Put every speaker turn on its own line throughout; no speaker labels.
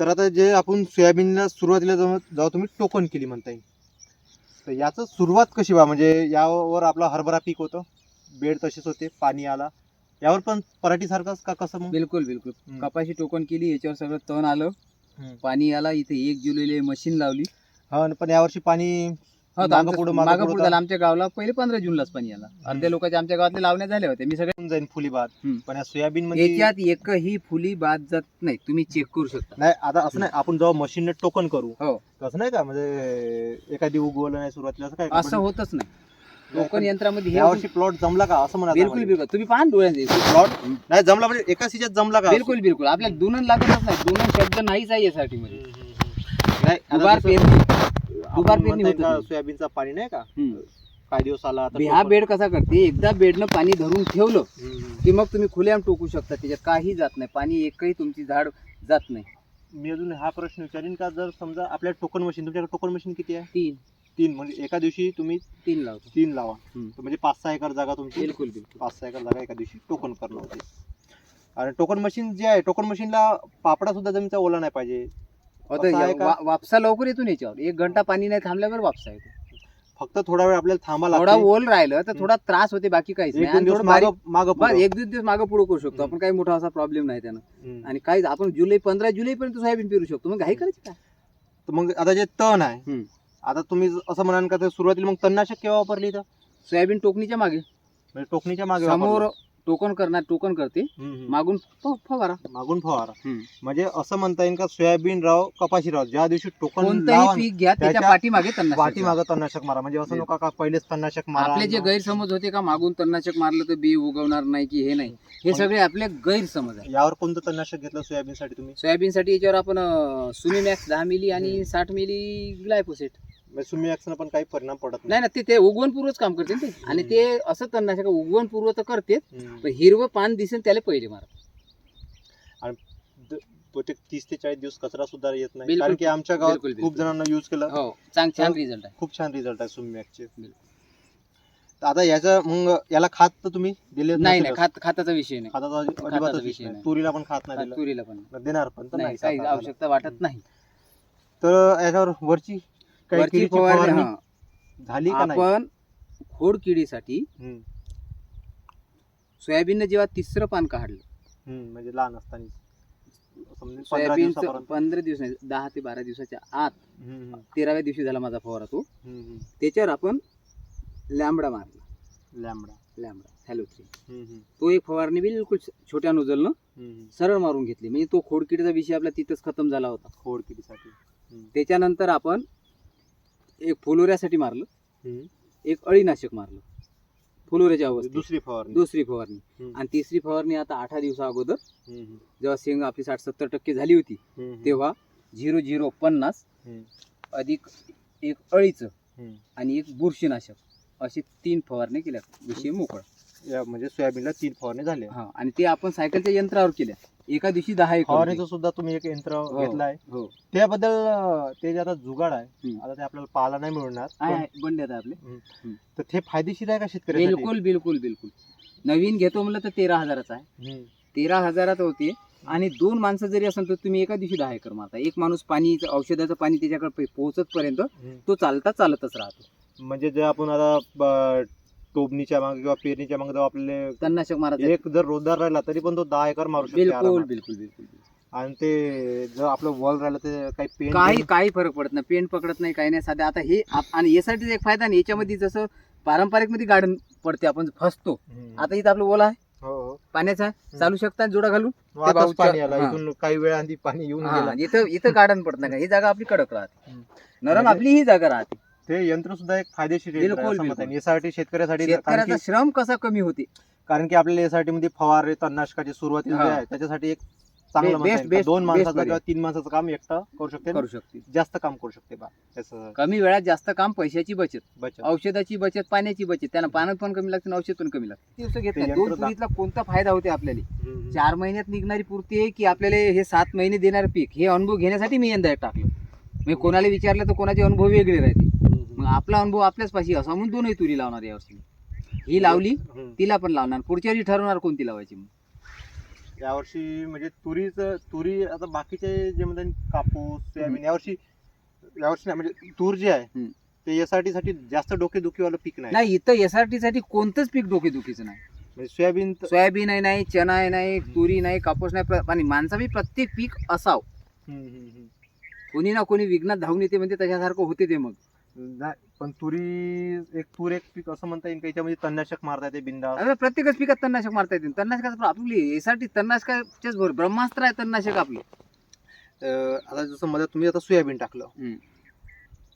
तर आता जे आपण सोयाबीनला सुरुवातीला जेव्हा जेव्हा तुम्ही टोकन केली म्हणता येईल तर याचं सुरुवात कशी बा? म्हणजे यावर आपला हरभरा पीक होतं. बेड तशीच होते पाणी आला. यावर पण पराठीसारखंच का कसं मग?
बिलकुल बिलकुल.
हम्म.
कपाशी टोकन केली याच्यावर सगळं तण आलं.
हम्म.
पाणी आला इथे एक जुलैला मशीन लावली.
हा पण यावर्षी पाणी
हो झालं आमच्या गावाला पहिले पंधरा जूनलाच पाणी आला अर्ध्या लोकांच्या आमच्या गावातले लावण्या झाल्या होत्या मी सगळ्या
होऊन जाईल फुली बाद
हम्म.
पण या सोयाबीन मध्ये
याच्यात एकही फुली बाद जात नाही तुम्ही चेक करू शकता.
नाही आता असं नाही आपण जेव्हा मशीनने टोकन करू
हो.
तसं नाही का म्हणजे एखादी उगवलं नाही सुरुवातीला असं काय का?
असं होतच नाही. टोकन यंत्रामध्ये हे
यावर्षी प्लॉट जमला का असं म्हणा
बिलकुल बिलकुल. तुम्ही पाहा ना डोळ्यांचे.
प्लॉट नाही जमला म्हणजे एका सीजन जमला का?
बिलकुल बिलकुल. आपल्याला दोन लागतच नाही. दोन शब्द नाहीच आहे यासाठी मध्ये.
नाही आता
दुबार
जसं
पेरणी.
आपण
दुबार पेरणी
का,
नाही.
सोयाबीनचा पाणी नाही का?
हम्म.
काही दिवस आला आता
हा बेड कसा करते? एकदा बेडनं पाणी धरून ठेवलं
हम्म.
की मग तुम्ही खुल्याम टोकू शकता त्याच्यात काही जात नाही. पाणी एकही तुमची झाड जात नाही.
मी अजून हा प्रश्न विचारीन का जर समजा आपल्या टोकन मशीन तुमच्याकडे टोकन मशीन किती आहे?
तीन.
तीन. म्हणजे एका दिवशी तुम्ही
तीन लावतो.
तीन लावा.
हम्म.
तर म्हणजे पाच सहा एकर जागा तुमची?
बिलकुल बिलकुल.
पाच सहा एकर जागा एका दिवशी टोकन करणं होते. आणि टोकन मशीन जे आहे टोकन मशीनला पापडा सुद्धा जमीनचा ओला नाही पाहिजे.
वापसा लवकर येतो याच्यावर. एक घंटा पाणी नाही थांबल्यावर वापसा येतो.
फक्त थोडा वेळ आपल्याला थांबा
थोडा ओल राहिलं तर थोडा त्रास होते बाकी काहीच
एक
नाही.
मागं.
एक दोन दिवस मागं पुढे करू शकतो. आपण काही मोठा असा प्रॉब्लेम नाही त्यानं. आणि काही आपण जुलै पंधरा जुलै पर्यंत सोयाबीन पेरू शकतो. मग घाई करायची काय
तर मग आता जे तण आहे. आता तुम्ही असं म्हणाल का सुरुवातीला मग तणनाशक केव्हा वापरली इथं?
सोयाबीन टोकणीच्या मागे.
म्हणजे टोकणीच्या मागे
समोर. टोकन करणार टोकन करते. मागून फ- फवारा.
मागून फवारा.
हम्म.
म्हणजे असं म्हणता येईल का सोयाबीन राव कपाशी राव ज्या दिवशी टोकन
कोणतंही
लावा
पीक घ्या त्याच्या
त्याच्या
पाठीमागे मारा.
मागं तणनाशक मारा. म्हणजे असं नका का पहिलेच तणनाशक मारा
आपले जे गैरसमज होते का मागून तणनाशक मारलं तर बी उगवणार नाही की हे नाही. हे सगळे आपले गैरसमज आहे
यावर कोणतं तणनाशक घेतलं सोयाबीनसाठी तुम्ही?
सोयाबीनसाठी याच्यावर आपण सुनिमॅक्स दहा मिली आणि साठ मिली ग्लायपोसेट
म्हणजे सुमी ऍक्सन पण काही परिणाम पडत
नाही. ना ते ते उगवण पूर्वच काम करते ते. आणि ते असं तणनाशक उगवण पूर्व तर करते. पण हिरवं पान दिसेल त्याला पहिले मार.
बहुतेक तीस ते चाळीस दिवस कचरा सुद्धा येत नाही. कारण की आमच्या गावात खूप. जणांना युज केलं.
हो छान रिझल्ट आहे.
खूप छान रिझल्ट आहे सुम्यॅकचे आता याचं मग याला खात तर तुम्ही दिले
नाही नाही खात खाताचा विषय नाही.
खाताचा अजिबातच
विषय
नाही. तुरीला पण खात नाही
तुरीला पण.
देणार पण
नाही. आवश्यकता वाटत नाही.
तर याच्यावर वरची काही
वरची
किडीची
फवारणी
फवारणी. झाली का नाही?
आपण खोड किडीसाठी
हम्म,
सोयाबीननं जेव्हा तिसरं पान काढलं.
हम्म, म्हणजे लहान असताना. समजा पंधरा
सोयाबीनचं
दिवसापर्यंत.
पंधरा दिवस नाही दहा ते बारा दिवसाच्या आत
हम्म, हम्म,
तेराव्या दिवशी झाला माझा फवारा तो.
हम्म, हम्म.
त्याच्यावर आपण लॅमडा मारला.
लॅमडा
लॅमडा हॅलो थ्री
हम्म, हम्म,
तो एक फवारणी बिलकुल छोट्या नोजलनं
हम्म.
सरळ मारून घेतली. म्हणजे तो खोडकिडीचा विषय आपला तिथंच खतम झाला होता.
खोड किडीसाठी हम्म,
त्याच्यानंतर आपण एक फुलोऱ्यासाठी मारलं. एक अळीनाशक मारलं. फुलोऱ्याच्या अवस्थेत.
दुसरी फवारणी.
दुसरी फवारणी. आणि तिसरी फवारणी आता आठ दिवसा अगोदर. जेव्हा शेंग आपली साठ सत्तर टक्के झाली होती तेव्हा झिरो झिरो पन्नास अधिक एक अळीचं. आणि एक बुरशीनाशक अशी तीन फवारणी केल्या विषय मोकळा.
म्हणजे सोयाबीनला तीन फवारणी झाल्या.
हा आणि ते आपण सायकलच्या यंत्रावर केल्या एका दिवशी दहा एक
फवारणीचं सुद्धा तुम्ही एक यंत्र
हो.
घेतलाय.
हो.
त्याबद्दल अं, ते जे आता जुगाड आहे
हम्म.
आता ते आपल्याला पाहायला नाही मिळणार
आहे,
पण-
आहे, बंड आहेत आपले.
तर ते फायदेशीर आहे का शेतकऱ्यासाठी?
बिलकुल बिलकुल बिलकुल. नवीन घेतो म्हणलं तर तेरा हजाराचा आहे. तेरा हजारात होते. आणि दोन माणसं जरी असेल तर तुम्ही एका दिवशी दहा एकर मारता. एक माणूस पाणी औषधाचं पाणी त्याच्याकडे पोहोचत पर्यंत. तो चालता चालतच राहतो.
म्हणजे जे आपण आता टोबणीच्या मागे किंवा पेरणीच्या मागे जेव्हा आपल्याला
तणनाशक मारायचं.
एक जर रोजदार राहिला तरी पण तो दहा एकर मारू शकतो
बिलकुल
आरामात.
बिलकुल बिलकुल
आणि ते जर आपलं वॉल राहिलं ते काही पेन
काही काही फरक पडत नाही. पेंट पकडत नाही काही नाही. साध्या आता हे आप- आणि यासाठीच एक फायदा नाही. याच्यामध्ये जसं पारंपरिकमध्ये गार्डन पडते आपण फसतो. आता इथं आपलं ओला आहे.
हो हो.
पाण्याचा आहे चालू शकता जोडा घालून
मग आताच
भाऊच्या-
पाणी आलं.
हा.
इथून काही वेळ आधी पाणी येऊन
हा,
गेलं.
इथं इथं गार्डन पडत नाही. का ही जागा आपली कडक राहते.
हम्म.
नरम
म्हणजे-
आपली ही जागा राहते.
ते यंत्र सुद्धा एक फायदेशीर यंत्र आहे
बिलकुल,
असं मत आहे.
बिलकुल.
यासाठी शेतकऱ्यासाठी कारण
शेतकऱ्याचा
की-
श्रम कसा कमी होते?
कारण की आपल्याला यासाठी मध्ये फवारे तणनाशकाची सुरुवातीला
हा.
जे आहे त्याच्यासाठी एक चांगलं
Best-
म्हणता येईल का
best-
दोन
best
माणसाचं
पर्याय.
किंवा तीन माणसाचं काम एकटा करू शकते
करू शकते.
जास्त काम करू शकते बा. त्याचं
कमी वेळात जास्त काम पैशाची बचत.
बचत.
औषधाची बचत पाण्याची बचत. त्यांना पाणी पण कमी लागते आणि औषध पण कमी लागते. दिवस घेत
ते
नाही
यंत्र
दोन तुरीतला कोणता फायदा होते आपल्याला. चार महिन्यात निघणारी पूर्ती आहे की आपल्याला हे सात महिने देणारं पीक हे अनुभव घेण्यासाठी मी यंदा टाकलं. म्हणजे कोणाला विचारलं तर कोणाचे अनुभव वेगळे राहते आपला अनुभव आपल्याच पाशी असा म्हणून दोनही तुरी लावणार यावर्षी ही लावली. तिला पण लावणार. पुढच्या वर्षी ठरवणार कोणती लावायची मग?
यावर्षी म्हणजे तुरीचं तुरी आता बाकीचे जे म्हणतात कापूस सोयाबीन यावर्षी यावर्षी नाही म्हणजे तूर जे आहे. ते यासाठी साठी जास्त डोकेदुखीवालं पीक नाही.
नाही इथं एसआरटी साठी कोणतंच पीक डोकेदुखीचं नाही.
म्हणजे सोयाबीन
सोयाबीन आहे नाही चना आहे नाही तुरी नाही कापूस नाही प्र- आणि माणसा बी प्रत्येक पीक असाव.
हम्म, हम्म, हम्म.
कोणी ना कोणी विघ्नात धावून येते म्हणजे त्याच्यासारखं होते ते मग.
नाही, पण तुरी एक तूर एक पीक असं म्हणता येईल की? याच्यामध्ये तणनाशक मारता येते बिंदा
अरे प्रत्येकच पिकात तणनाशक मारता येते. तणनाशकाचं आपली यासाठी तणनाशकाचेच भर ब्रह्मास्त्र आहे तणनाशक आपली.
आता जसं मध्ये तुम्ही आता सोयाबीन टाकलं.
हम्म.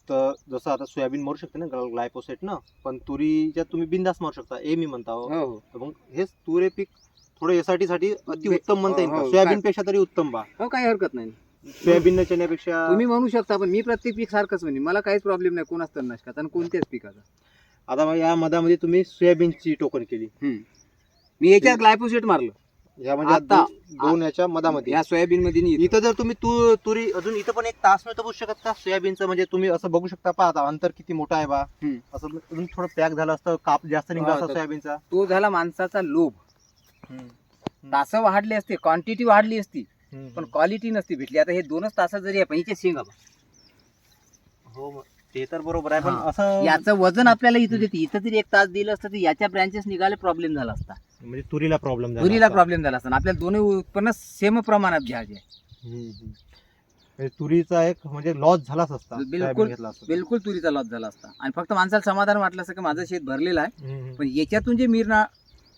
तर जसं आता सोयाबीन मारू शकते ना ग्लायपोसेट ना पण तुरीच्या तुम्ही बिंदास मारू शकता ए मी म्हणता. हो.
हो. हो
तर मग हेच तूर हे पीक थोडं यासाठी साठी अति उत्तम म्हणता येईल
हो,
का?
हो,
सोयाबीन पेक्षा तरी उत्तम बा.
हो काही हरकत नाही.
सोयाबीन चण्यापेक्षा
तुम्ही म्हणू शकता पण मी प्रत्येक पीक सारखंच म्हणेन. मला काहीच प्रॉब्लेम नाही कोणाच तणनाशकाचा आणि कोणत्याच पिकाचा.
आता मग या मधामध्ये तुम्ही सोयाबीनची टोकन केली.
हम्म. मी याच्यात ग्लायपोसेट मारलं.
या म्हणजे
आता-
दोन याच्या मधामध्ये.
या सोयाबीन मध्ये नाही येत.
इथं जर तुम्ही तू तुरी अजून इथं पण एक तास मिळतं बघू शकत का? सोयाबीनचं म्हणजे तुम्ही असं बघू शकता पहा आता अंतर किती मोठं आहे बा.
हम्म.
असं अजून थोडं पॅक झालं असतं काप जास्त निघला
हा,
असता
तर-
सोयाबीनचा.
तो झाला माणसाचा लोभ. तास वाढले असते क्वांटिटी वाढली असती. पण क्वालिटी नसती भेटली. आता हे दोनच तासात जरी आहे पण हिचे शेंगा.
हो ते तर बरोबर आहे पण. असं
याचं वजन आपल्याला इथं देते. इथं जरी एक तास दिलं असतं तर याच्या ब्रँचेस निघाले प्रॉब्लेम झाला असता.
म्हणजे तुरीला प्रॉब्लेम
तुरीला प्रॉब्लेम झाला असता. आपल्याला दोन्ही उत्पन्न सेम प्रमाणात घ्यायचे.
म्हणजे तुरीचा एक म्हणजे लॉस झालाच असता.
बिलकुल. बिलकुल तुरीचा लॉस झाला असता. आणि फक्त माणसाला समाधान वाटलं असतं की माझं शेत भरलेलं आहे. पण याच्यातून जे मिरणा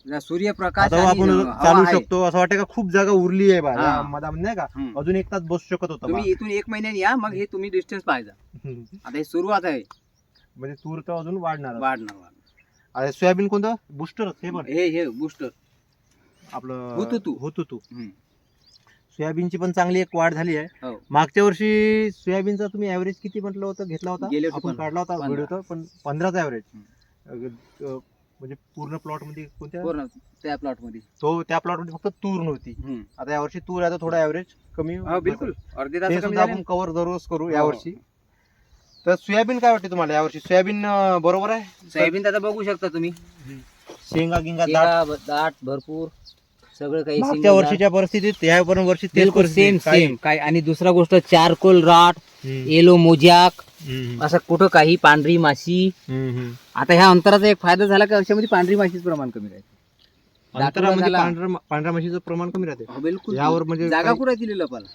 सूर्यप्रकाश
आता
आणि
आपण
हवा
चालू
आहे,
शकतो असं वाटतं का खूप जागा उरली आहे बा
हा.
या मधामध्ये नाही का
हम्म.
अजून एक तास बसू शकत होतं बा.
तुम्ही इथून एक महिन्याने या मग हे तुम्ही डिस्टन्स पाहिजे
हम्म.
आता हे सुरुवात आहे
म्हणजे तूर तर अजून वाढणार
वाढणार वाढणार.
अरे सोयाबीन कोणतं बुस्टर हे पण
हे हे बुस्टर
आपलं
हुतुतू.
हुतुतू सोयाबीनची पण चांगली एक वाढ झाली आहे
हो
मागच्या वर्षी सोयाबीनचा तुम्ही ऍव्हरेज किती म्हटलं होतं घेतला होता
गेल्या वर्षी
आपण
पंधरा.
काढला होता
पंधरा.
व्हिडिओ पण पंधराचा ऍव्हरेज म्हणजे पूर्ण प्लॉटमध्ये कोणत्या?
पूर्ण त्या प्लॉटमध्ये.
तो त्या प्लॉटमध्ये फक्त तूर नव्हती.
हम्म.
आता यावर्षी तूर आहे थोडा ऍव्हरेज कमी
हो बिलकुल. अर्धे
ते सुद्धा आपण कव्हर दररोज करू
हो.
यावर्षी तर सोयाबीन काय वाटते तुम्हाला यावर्षी सोयाबीन अं, बरोबर आहे?
सोयाबीन आता बघू शकता तुम्ही.
शेंगा गिंगा दाट
भरपूर. सगळं काही
मागच्या
single
वर्षीच्या परिस्थितीत या पण वर्षी. तेच
बिलकुल
परिस्थिती.
सेम सेम काय आणि दुसरा गोष्ट चारकोल राट
हम्म,
येलो मोजॅक
हम्म,
असं कुठं काही पांढरी माशी
हम्म, हम्म.
आता ह्या अंतराचा एक फायदा झाला की अशामध्ये पांढरी माशीचं प्रमाण कमी राहते
अंतरामध्ये
झाला.
पांढऱ्या पांढऱ्या म्हशीचं प्रमाण कमी राहते
हो, बिलकुल
यावर म्हणजे
जागा
काही-
कुठे दिली लपाला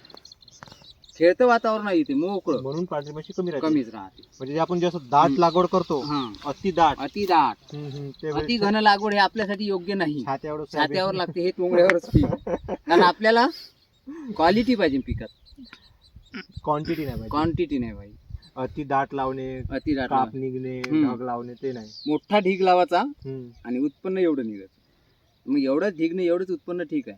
खेळतं वातावरण आहे इथे मोकळं.
म्हणून पांढरी म्हशी कमी राहते.
कमीच राहते.
म्हणजे जे आपण जसं दाट. लागवड करतो
हा.
अति दाट.
अति दाट.
हम्म, हम्म, ते
अति घन लागवड हे आपल्यासाठी योग्य नाही.
छात्यावर
छात्यावर लागते हे तोंगड्यावरच पीक. कारण आपल्याला क्वालिटी पाहिजे पिकात.
क्वांटिटी नाही पाहिजे.
क्वांटिटी नाही पाहिजे
अति दाट लावणे
अति दाट
काप निघणे
हम्म.
ढग लावणे ते नाही.
मोठा ढीग लावायचा
हम्म,
आणि उत्पन्न एवढं निघत मग एवढंच ढीग नाही एवढंच उत्पन्न ठीक आहे.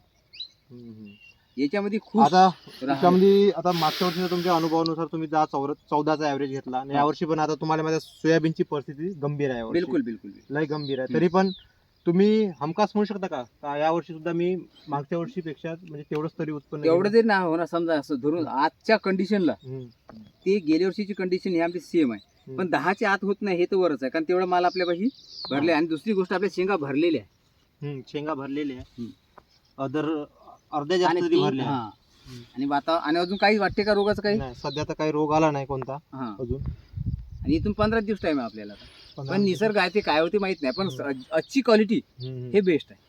हम्म, हम्म.
याच्यामध्ये खूप
आता. त्याच्यामध्ये आता मागच्या वर्षी तुमच्या अनुभवानुसार तुम्ही दहा चौदा चौदाचा ऍव्हरेज घेतला आणि
हा.
यावर्षी पण आता तुम्हाला माझ्या सोयाबीनची परिस्थिती गंभीर आहे यावर्षी.
बिलकुल बिलकुल.
लय गंभीर आहे. तरी पण तुम्ही हमखास म्हणू शकता का का या वर्षी सुद्धा मी मागच्या वर्षी पेक्षा म्हणजे तेवढंच तरी उत्पन्न
एवढं? जरी ना होणार समजा असं धरून आजच्या कंडिशनला
हम्म,
ते गेल्या वर्षीची कंडिशन ही आमची सेम आहे
हम्म.
पण दहाच्या आत होत नाही हे तर वरच आहे कारण तेवढा माल आपल्यापाशी भरले आणि दुसरी गोष्ट आपल्या शेंगा भरलेल्या आहे
हम्म, शेंगा भरलेले आहे
हम्म.
अदर अर्ध्या जास्त तरी भरले.
हा. आणि वाता आणि अजून काही वाटते का रोगाचं काही?
नाही सध्या तर काही रोग आला नाही कोणता
हा.
अजून.
आणि इथून पंधरा दिवस टाइम आहे आपल्याला आता. पण निसर्ग आहे ते काय होते माहीत नाही पण स- अच्छी क्वालिटी
हम्म,
हे बेस्ट आहे.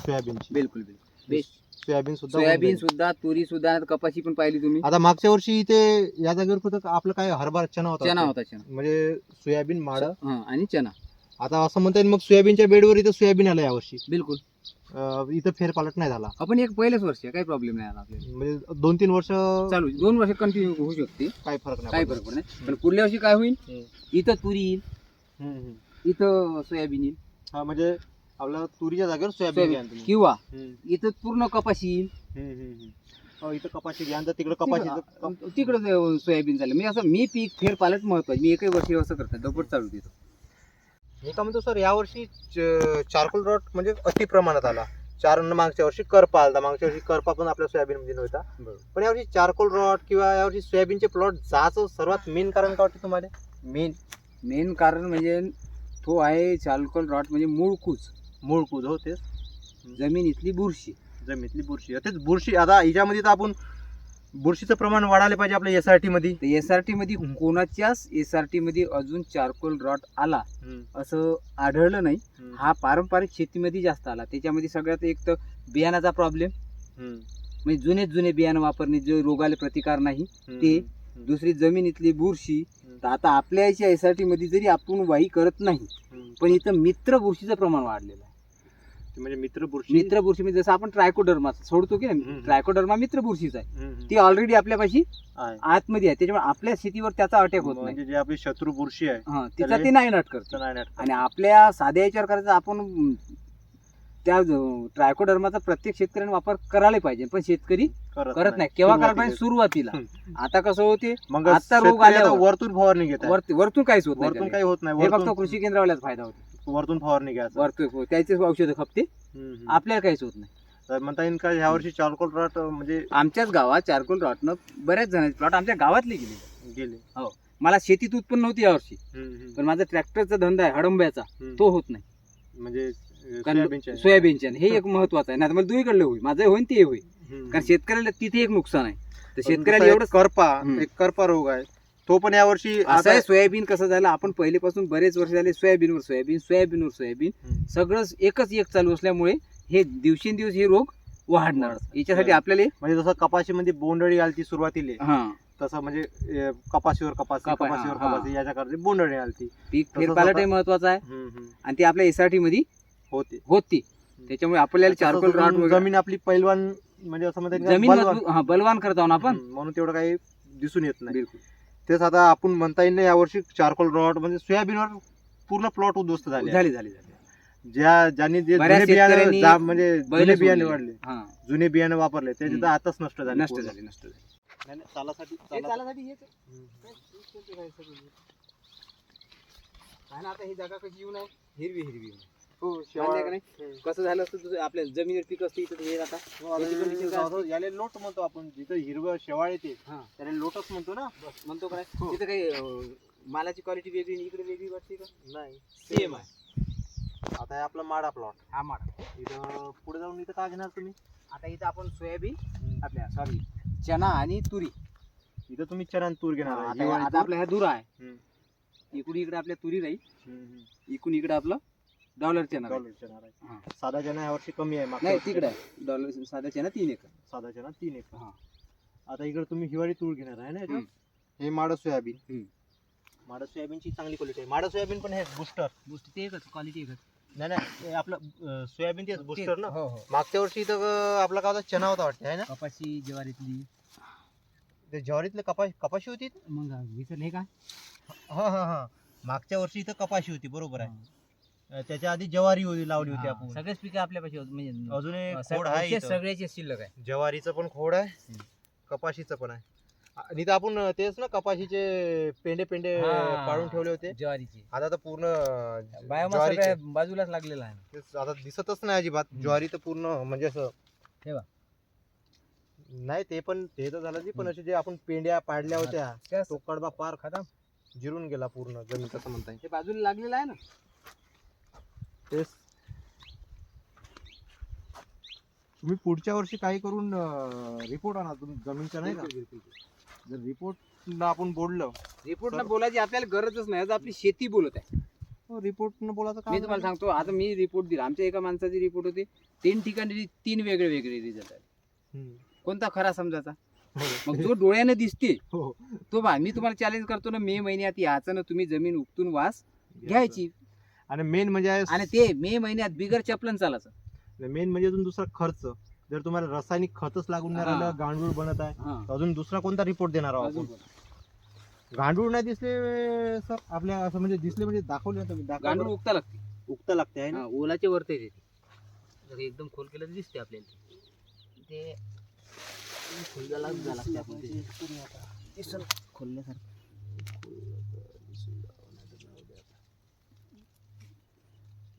सोयाबीनची.
बिलकुल बिलकुल. बेस्ट
सोयाबीन सुद्धा होऊन
सोयाबीन
जाईल.
सुद्धा तुरी सुद्धा आणि कपाशी पण पाहिली तुम्ही.
आता मागच्या वर्षी इथे या जागेवर कुठं आपलं काय हरभरा चना होता
चना होता चना
म्हणजे सोयाबीन माड.
हा आणि चना
आता असं म्हणता येईल मग सोयाबीनच्या बेडवर इथं सोयाबीन आलं यावर्षी
बिलकुल.
अं, इथं फेरपालट नाही झाला.
आपण एक पहिलेच वर्ष आहे काही प्रॉब्लेम नाही आला आपल्याला.
म्हणजे दोन तीन वर्ष
चालू दोन वर्ष कंटिन्यू होऊ शकते.
काही फरक नाही
काही. फरक पडत नाही. पण पुढल्या वर्षी काय होईल?
हम्म.
इथं तुरी येईल.
हम्म, हम्म.
इथं सोयाबीन येईल.
हा म्हणजे आपल्याला तुरीच्या जागेवर सोयाबीन. घ्या तुम्ही.
किंवा
हम्म,
इथं पूर्ण कपाशी येईल.
हम्म, हम्म, हम्म. हो, इथं कपाशी घ्या. तर तिकडे कपाशी
तिकडं सोयाबीन झालं. मी असं मी पीक फेर पालट महत्त्वाचे मी एकही वर्षी असं करतात दपट चालू देतो.
मी काय म्हणतो सर यावर्षी चारकोल रॉट म्हणजे अति प्रमाणात आला. चार मागच्या वर्षी करपा आला मागच्या वर्षी करपा पण आपल्या सोयाबीन मध्ये नव्हता. पण यावर्षी चारकोल रॉट किंवा यावर्षी सोयाबीनचे प्लॉट जायचं सर्वात मेन कारण काय वाटतं तुम्हाला? मेन
मेन कारण म्हणजे तो आहे चालकोल रॉट म्हणजे मूळ कूच.
मूळ कूज हो तेच.
जमीन इथली बुरशी.
जमिनीतली बुरशी. तेच बुरशी आता याच्यामध्ये तर आपण बुरशीचं प्रमाण वाढायला पाहिजे आपल्या एस आर टी मध्ये
तर एस आर टी मध्ये कोणाच्याच एस आर टी मध्ये अजून चारकोल रॉट आला असं आढळलं नाही. हा पारंपरिक शेतीमध्ये जास्त आला. त्याच्यामध्ये सगळ्यात एक तर बियाणाचा प्रॉब्लेम म्हणजे जुने जुने बियाणं वापरणे जे रोगाला प्रतिकार नाही ते दुसरी जमिनीतली बुरशी तर आता आपल्या याच्या एस आर टी मध्ये जरी आपण वाई करत नाही पण इथं मित्र बुरशीचं प्रमाण वाढलेलं आहे.
म्हणजे मित्र बुरशी
मित्र बुरशी म्हणजे जसं आपण ट्रायकोडर्मा सोडतो की. नाही ट्रायकोडर्मा मित्र बुरशीच आहे. ती ऑलरेडी आपल्यापाशी. आतमध्ये आहे त्याच्यामुळे आपल्या शेतीवर त्याचा अटॅक होत नाही
म्हणजे जे आपली शत्रू बुरशी आहे
तिचा ते नाही नट करत. आणि आपल्या साध्या याच्यावर करायचं आपण त्या ट्रायकोडर्माचा प्रत्येक शेतकऱ्याने वापर करायला पाहिजे पण शेतकरी करत नाही केव्हा करायला पाहिजे सुरुवातीला आता कसं होते
मग
आता रोग आल्यावर-
वरतून फवारणी घेत आहे.
वरती वरतून काहीच होत नाही.
काही होत नाही
फक्त कृषी केंद्रावाल्याच फायदा होतो
वरतून फवारणी घ्यायचं.
वरतून त्याचे औषध खपते. आपल्याला काहीच होत नाही.
तर म्हणता येईल का ह्या वर्षी चारकोल रॉट म्हणजे
आमच्याच गावात चारकोल रॉटनं बऱ्याच जणांचे प्लॉट आमच्या गावातले गेले.
गेले.
मला शेतीत उत्पन्न नव्हती यावर्षी. पण माझा ट्रॅक्टरचा धंदा आहे हडंब्याचा. तो होत नाही.
म्हणजे सोयाबीनच्या
हे एक महत्वाचं आहे. नाही मला दुईकडलं होईल. माझं होईल ते होईल. कारण शेतकऱ्याला तिथे एक नुकसान आहे. तर शेतकऱ्याला एवढं
करपा. एक करपा रोग आहे. तो पण यावर्षी
असं
आता
आहे सोयाबीन कसं झालं आपण पहिलेपासून बरेच वर्ष झाले सोयाबीनवर सोयाबीन सोयाबीनवर सोयाबीन. सगळंच एकच एक चालू असल्यामुळे हे दिवसेंदिवस हे रोग वाढणार. याच्यासाठी आपल्याला
म्हणजे जसं कपाशीमध्ये बोंडळी आलती सुरुवातीला
हा.
तसं म्हणजे कपाशीवर कपाशी
कपा-
कपाशीवर. कपाशी याच्या करता बोंडळी आलती.
पीक
आता-
महत्त्वाचा आहे. आणि ते आपल्या एसआरटी मध्ये
होते.
होती. त्याच्यामुळे आपल्याला चारकोल
जमीन- आपली पैलवान म्हणजे असं म्हणतात
जमीन
बलवान.
हा करत आहोत ना आपण
म्हणून तेवढं काही दिसून येत नाही.
बिलकुल.
तेच आता आपण म्हणता येईल यावर्षी चारकोल रॉट म्हणजे सोयाबीनवर पूर्ण प्लॉट उद्ध्वस्त झाले
झाली झाली झाली.
ज्या ज्यांनी जे जुने बियाणे
शेतकऱ्यांनी
म्हणजे जुने बियाणे. वाढले.
हा.
जुने बियाणे वापरले त्याचे तर. आताच नष्ट झाले
नष्ट
पूर्ण.
झाली नष्ट झाली.
नाही, नाही,
आता ही जागा कशी येऊन आहे हिरवी हिरवी. येऊन
हो,
मान्य
शेवाळ-
का नाही? कसं झालं असतं तुझं? आपल्या जमिनीवर पीक असते इथं हे आता
हो, आता
याची काय
याला लोट म्हणतो आपण जिथं हिरवं शेवाळ येते
हा.
त्याला लोटच म्हणतो ना.
म्हणतो काय
हो.
तिथं काही अं, मालाची क्वालिटी वेगळी आणि इकडे वेगळी वाटते का?
नाही.
सेम आहे.
आता हे आपला माडा प्लॉट
हा माड.
इथं पुढे जाऊन इथं काय घेणार तुम्ही?
आता इथं आपण सोयाबीन आपल्या सॉरी चना आणि तुरी.
इथं तुम्ही चरण तूर घेणार आहे.
आता
हिवाळी
आता
तूर.
आपला ह्या दुरा आहे.
हम्म,
इकडून इकडे आपल्या तुरी राहील.
हम्म, हम्म.
इकडून इकडे आपलं डॉलर चना राहील.
डॉलर चणा आहे.
हा.
साधा चणा यावर्षी कमी आहे मागच्या
नाही
वर्षी.
तिकडे आहे. डॉलर साधा चना तीन एकर.
साधा चणा तीन एक
हा.
आता इकडे तुम्ही हिवाळी तूर घेणार आहे ना. हे माडा सोयाबीन. माडा सोयाबीनची चांगली क्वालिटी आहे. माडा सोयाबीन पण हे बुस्टर
गोष्टी ते एकच क्वालिटी एकच.
नाही नाही हे आपलं अं, सोयाबीन तेच बुस्टर ना?
हो हो.
मागच्या वर्षी इथं अं, आपला काय होता चना होता वाटतं आहे ना?
कपाशी ज्वारीतली.
ते ज्वारीतलं कपाशी कपाशी होती?
मग विसरले हे
हा हा हा. मागच्या वर्षी इथं कपाशी होती बरोबर आहे. त्याच्या आधी ज्वारी होती लावली होती आपण.
सगळेच पिकं आपल्यापाशी होत म्हणजे
अजून एक
असं
खोड आहे
अवशेष
इथं.
सगळ्याचे शिल्लक आहे.
ज्वारीचं पण खोड आहे. कपाशीचं पण आहे. आणि इथं आपण तेच ना कपाशीचे पेंडे पेंडे
हा.
पाडून ठेवले होते.
ज्वारीची.
आता तर पूर्ण अं,
बायोमास
ज्वारीचे.
सगळ्या बाजूलाच लागलेला आहे.
तेच आता दिसतच नाही अजिबात. ज्वारी तर पूर्ण म्हणजे असं
ठेवा.
नाही ते पण ते तर झालं जी पण असे जे आपण पेंड्या पाडल्या होत्या तो कडबा पार खतम. जिरून गेला पूर्ण जमीन कसं म्हणता येईल.
ते बाजूला लागलेलं आहे ना.
तेच. तुम्ही पुढच्या वर्षी काही करून रिपोर्ट आणा. तुम्ही जमीनच्या नाही का? जर रिपोर्टला आपण बोललो
रिपोर्टला बोलायची आपल्याला गरजच नाही. आज आपली शेती बोलत आहे.
रिपोर्ट न बोलायचं
मी तुम्हाला. सांगतो आता मी रिपोर्ट दिला. आमच्या एका माणसाची रिपोर्ट होती. तीन ठिकाणी तीन वेगळे वेगळे रिझल्ट
हम्म.
कोणता खरा समजायचा?
हो.
मग जो डोळ्याने दिसते.
हो.
तो बा मी तुम्हाला चॅलेंज करतो ना मे महिन्यात याचं ना तुम्ही जमीन उपटून वास घ्यायची.
आणि मेन म्हणजे
आणि ते मे महिन्यात बिगर चपलन चालायचं.
मेन म्हणजे अजून दुसरा खर्च. जर तुम्हाला रासायनिक खतच लागून नाही
हा.
राहिलं गांडूळ बनत आहे
हा.
तर अजून दुसरा कोणता रिपोर्ट देणार आहोत आपण. गांडूळ नाही दिसले सर आपल्या असं म्हणजे दिसले म्हणजे दाखवले ना तुम्ही दाखवा
गांडूळ
बरं.
उगता लागते.
उगता लागते आहे ना?
हा, ओलाचे वरते येते जर एकदम खोल केलं तर दिसते आपल्याला ते. लागते आपण खोलल्यासारखं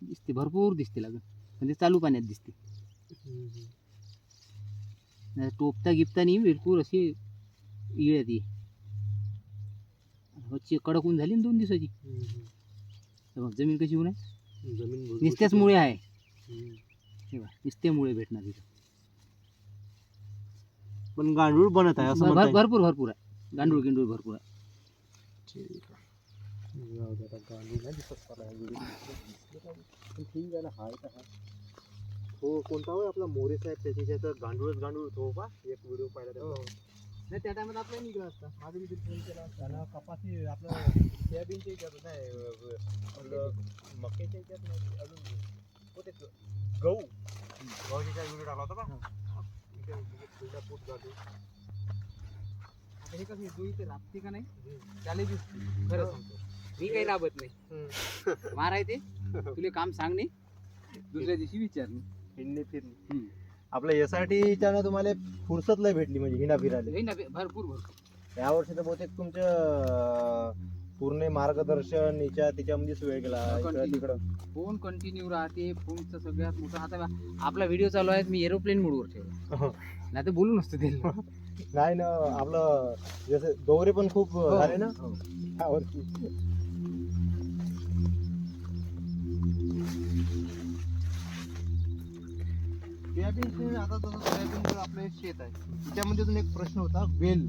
दिसते भरपूर दिसते लागत म्हणजे चालू पाण्यात दिसते. नाही टोपता गिपता नाही बिलकुल अशी इळ ती. वरची कडक ऊन झाली ना दोन दिवसाची. तर मग जमीन कशी ऊन आहे
जमीन
नुसत्याच मुळे आहे. हे बघा, नुसते मुळे भेटणार तिथं.
पण गांडूळ बनत आहे असं.
भरपूर भरपूर आहे. गांडूळ गिंडूळ भरपूर आहे.
ठीक आहे. जाऊ दे आता, गांडूळ नाही दिसत मला या व्हिडिओत. पण ठीक आहे ना, हाय तर हाय. हो कोणता होय? आपला मोरे साहेब त्याच्या ह्याच्यात गांडूळच गांडूळ तो का एक व्हिडिओ पाहिला त्याचा.
नाही त्या टायमात आपला निघला असता. माझं मी फोन केला असता.
त्याला कपासी आपलं सोयाबीनच्या ह्याच्यात नाही मक्याच्या ह्याच्यात नाही अजून होते गहू. गव्हाच्या व्हिडिओ टाकला होता का म्हणजे पिवळा पोट गांडूळ.
आता हे कसं जो इथे राबते का नाही त्याला दिसते. खरं सांगतो. मी काही राबत नाही. माराय ते. तुला काम सांग नाही. दुसऱ्या दिवशी विचार
हिंडणी फिरणी.
हम्म.
आपलं एस आर टी च्यानं तुम्हाला फुरसत लय भेटली म्हणजे हिंडा फिरायला.
हे ना बे- भरपूर भरपूर.
या वर्षी तर बहुतेक तुमचं पूर्ण मार्गदर्शन याच्या त्याच्यामध्येच वेळ गेला.
हा.
तिकडं.
फोन कंटिन्यू राहते फोनचं सगळ्यात मोठा आता आपला व्हिडिओ चालू आहे मी एरोप्लेन मोडवर ठेवला. नाही तर बोलू नसतं ते
नाही ना आपलं जसं दौरे पण खूप
हो.
झाले ना? वर्षी सोयाबीन आता जसं सोयाबीन आपलं एक शेत आहे. त्याच्यामध्ये अजून एक प्रश्न होता वेल.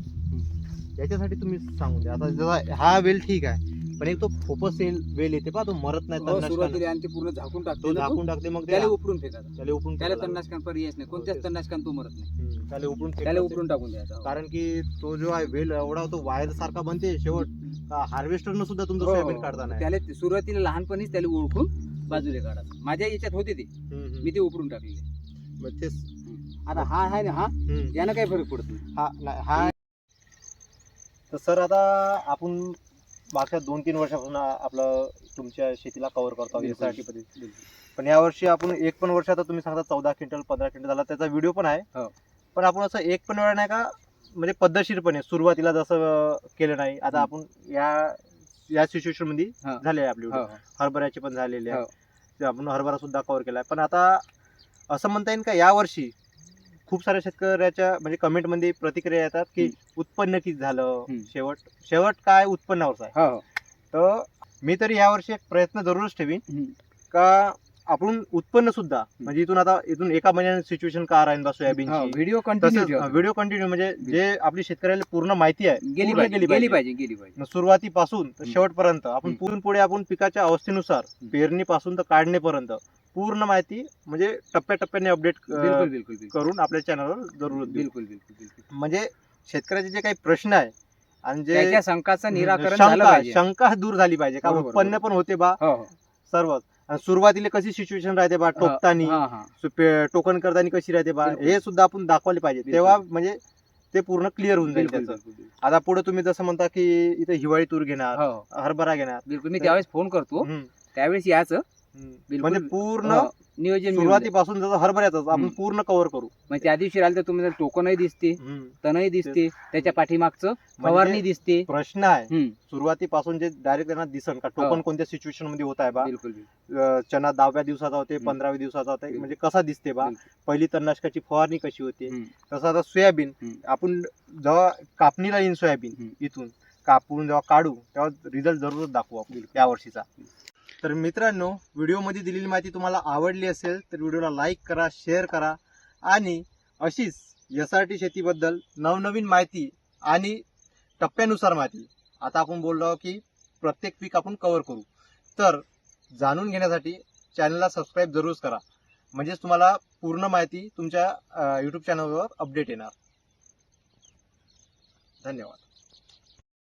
याच्यासाठी तुम्ही सांगून द्या. आता जसा हा वेल ठीक आहे पण एक तो फोपस येईल वेल येते पा तो मरत नाही तणनाशकानं.
सुरुवातीला आणि ते पूर्ण झाकून टाकतो
झाकून टाकते मग
त्याला उपरून
त्याला उपरून
त्याला तणनाशकां पर्यायच नाही कोणत्याच
तेच.
तणनाशकां तो मरत नाही.
त्याला उपरून
त्याला. उपरून टाकून द्यायचा
कारण की तो जो आहे वेल एवढा तो वायर सारखा बनते शेवट. हार्वेस्टर न सुद्धा तुमचं
हो,
सोयाबीन
हो.
काढता नाही
त्याला ते- सुरुवातीला लहानपणीच त्याला ओळखून बाजूला काढायचं माझ्या याच्यात होते ते. मी ते उपरून टाकलेले.
मग तेच.
आता हा आहे ना हा?
हम्म.
यानं काही फरक पडत नाही.
हा नाही, हा. तर सर आता आपण मागच्या दोन तीन वर्षापासून आपलं तुमच्या शेतीला कव्हर करतो
बिलकुल.
यासाठी पद्धती पण या वर्षी आपण एक पण वर्ष आता तुम्ही सांगता चौदा क्विंटल पंधरा क्विंटल झाला त्याचा व्हिडिओ पण आहे.
हो.
पण आपण असं एक पण वेळा नाही का म्हणजे पद्धतशीरपणे सुरुवातीला जसं केलं नाही आता. आपण या या सिच्युएशनमध्ये
हा.
झाले आहे आपली
हो. हो.
हरभऱ्याचे पण झालेले आहे
हो.
ते आपण हरभरा सुद्धा कव्हर केलाय पण आता असं म्हणता येईल का या वर्षी खूप साऱ्या शेतकऱ्याच्या म्हणजे कमेंटमध्ये प्रतिक्रिया येतात की उत्पन्न किती झालं
हम्म.
शेवट शेवट काय उत्पन्नावरच आहे
हो, हो.
तर मी तरी या वर्षी एक प्रयत्न जरूरच ठेवीन
हम्म.
का आपण उत्पन्न सुद्धा म्हणजे इथून आता इथून एका महिन्याने सिच्युएशन का राहील बा सोयाबीनची
व्हिडिओ कंटिन्यू
व्हिडिओ कंटिन्यू म्हणजे जे आपली शेतकऱ्याला पूर्ण माहिती आहे
गेली
पूर्ण
पाहिजे
गेली पाहिजे.
गेली
सुरुवातीपासून तर. शेवटपर्यंत आपण. पुढून पुढे आपण पिकाच्या अवस्थेनुसार. पेरणीपासून तर काढणेपर्यंत पूर्ण माहिती म्हणजे टप्प्याटप्प्याने अपडेट
बिलकुल बिलकुल बिलकुल
करून आपल्या चॅनलवर जरूर.
बिलकुल बिलकुल
म्हणजे शेतकऱ्याचे जे काही प्रश्न आहे आणि जे
शंकाचं निराकरण झालं
शंका दूर झाली पाहिजे का उत्पन्न. पण होते बा
हो हो
सर्वच सुरुवातीला कशी सिच्युएशन राहते बा टोकतानी टोकन करताना कशी राहते बा. हे सुद्धा आपण दाखवले पाहिजे. तेव्हा म्हणजे ते पूर्ण क्लिअर होऊन जाईल. आता पुढे तुम्ही जसं म्हणता की इथे हिवाळी तूर घेणार
हो.
हरभरा घेणार
बिलकुल मी त्यावेळेस फोन करतो त्यावेळेस याचं
हम्म.
बिलकुल.
म्हणजे पूर्ण
हो, नियोजन मिळून जाईल.
सुरुवातीपासून जसं हरभऱ्याच आपण
हम्म.
पूर्ण कव्हर करू
मग त्या दिवशी राहिलं तर तुम्हाला टोकनही दिसते. तणही दिसते त्याच्या पाठीमागचं
म्हणजे
फवारणी दिसते
प्रश्न आहे
हम्म,
सुरुवातीपासून जे डायरेक्ट त्यांना दिसन का टोकन
हो.
कोणत्या सिच्युएशनमध्ये होत आहे बा
बिलकुल बिलकुल.
अं, चना दहाव्या दिवसाचा होते
हम्म.
पंधराव्या दिवसाचा होते. म्हणजे कसा दिसते बा
बिलकुल.
पहिली तणनाशकाची फवारणी कशी होते
हम्म,
तसं आता सोयाबीन
हम्म.
आपण जेव्हा कापणीला येईन सोयाबीन
हम्म.
इथून कापून जेव्हा काढू तेव्हा रिझल्ट जरूरच दाखवू आपण या वर्षीचा तर मित्रांनो व्हिडिओमध्ये दिलेली माहिती तुम्हाला आवडली असेल तर व्हिडिओला लाईक करा शेअर करा आणि अशीच एस आर टी शेतीबद्दल नवनवीन माहिती आणि टप्प्यानुसार माहिती. आता आपण बोललो की प्रत्येक पीक आपण कव्हर करू. तर जाणून घेण्यासाठी चॅनलला सबस्क्राईब जरूर करा. म्हणजेच तुम्हाला पूर्ण माहिती तुमच्या यूट्यूब चॅनलवर अपडेट येणार. धन्यवाद.